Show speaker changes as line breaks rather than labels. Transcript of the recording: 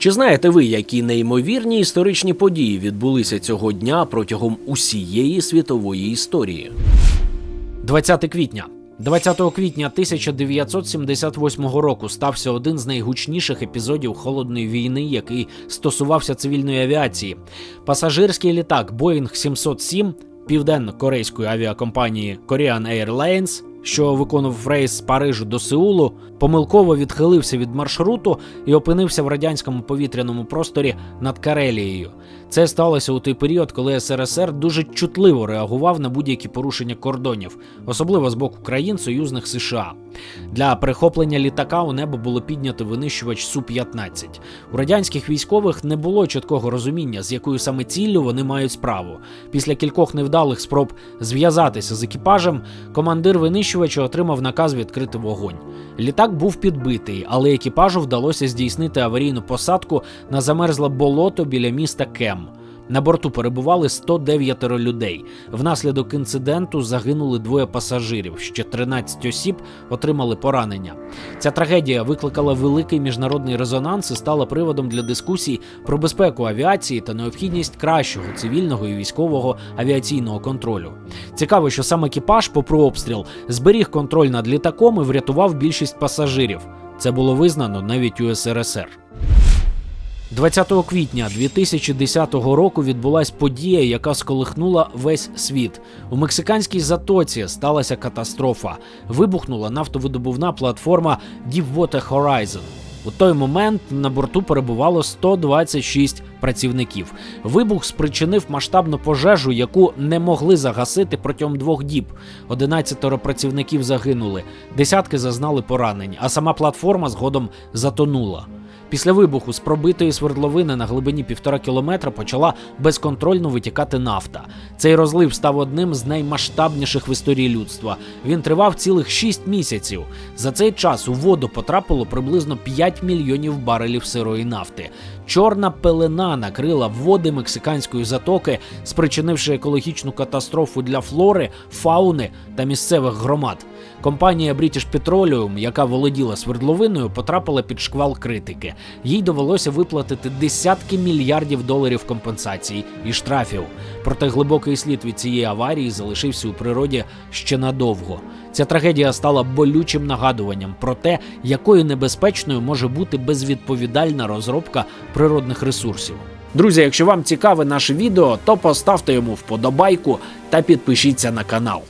Чи знаєте ви, які неймовірні історичні події відбулися цього дня протягом усієї світової історії? 20 квітня. 20 квітня 1978 року стався один з найгучніших епізодів холодної війни, який стосувався цивільної авіації. Пасажирський літак Boeing 707 південно-корейської авіакомпанії Korean Airlines, що виконував рейс з Парижу до Сеулу, помилково відхилився від маршруту і опинився в радянському повітряному просторі над Карелією. Це сталося у той період, коли СРСР дуже чутливо реагував на будь-які порушення кордонів, особливо з боку країн союзних США. Для перехоплення літака у небо було піднято винищувач Су-15. У радянських військових не було чіткого розуміння, з якою саме ціллю вони мають справу. Після кількох невдалих спроб зв'язатися з екіпажем, командир винищувача отримав наказ відкрити вогонь. Літак був підбитий, але екіпажу вдалося здійснити аварійну посадку на замерзле болото біля міста Кем. На борту перебували 109 людей. Внаслідок інциденту загинули двоє пасажирів. Ще 13 осіб отримали поранення. Ця трагедія викликала великий міжнародний резонанс і стала приводом для дискусій про безпеку авіації та необхідність кращого цивільного і військового авіаційного контролю. Цікаво, що сам екіпаж, попри обстріл, зберіг контроль над літаком і врятував більшість пасажирів. Це було визнано навіть у СРСР. 20 квітня 2010 року відбулась подія, яка сколихнула весь світ. У мексиканській затоці сталася катастрофа. Вибухнула нафтовидобувна платформа Deepwater Horizon. У той момент на борту перебувало 126 працівників. Вибух спричинив масштабну пожежу, яку не могли загасити протягом двох діб. 11 працівників загинули, десятки зазнали поранень, а сама платформа згодом затонула. Після вибуху з пробитої свердловини на глибині півтора кілометра почала безконтрольно витікати нафта. Цей розлив став одним з наймасштабніших в історії людства. Він тривав цілих 6 місяців. За цей час у воду потрапило приблизно 5 мільйонів барелів сирої нафти. Чорна пелена накрила води мексиканської затоки, спричинивши екологічну катастрофу для флори, фауни та місцевих громад. Компанія British Petroleum, яка володіла свердловиною, потрапила під шквал критики. Їй довелося виплатити десятки мільярдів доларів компенсацій і штрафів. Проте глибокий слід від цієї аварії залишився у природі ще надовго. Ця трагедія стала болючим нагадуванням про те, якою небезпечною може бути безвідповідальна розробка природних ресурсів. Друзі, якщо вам цікаве наше відео, то поставте йому вподобайку та підпишіться на канал.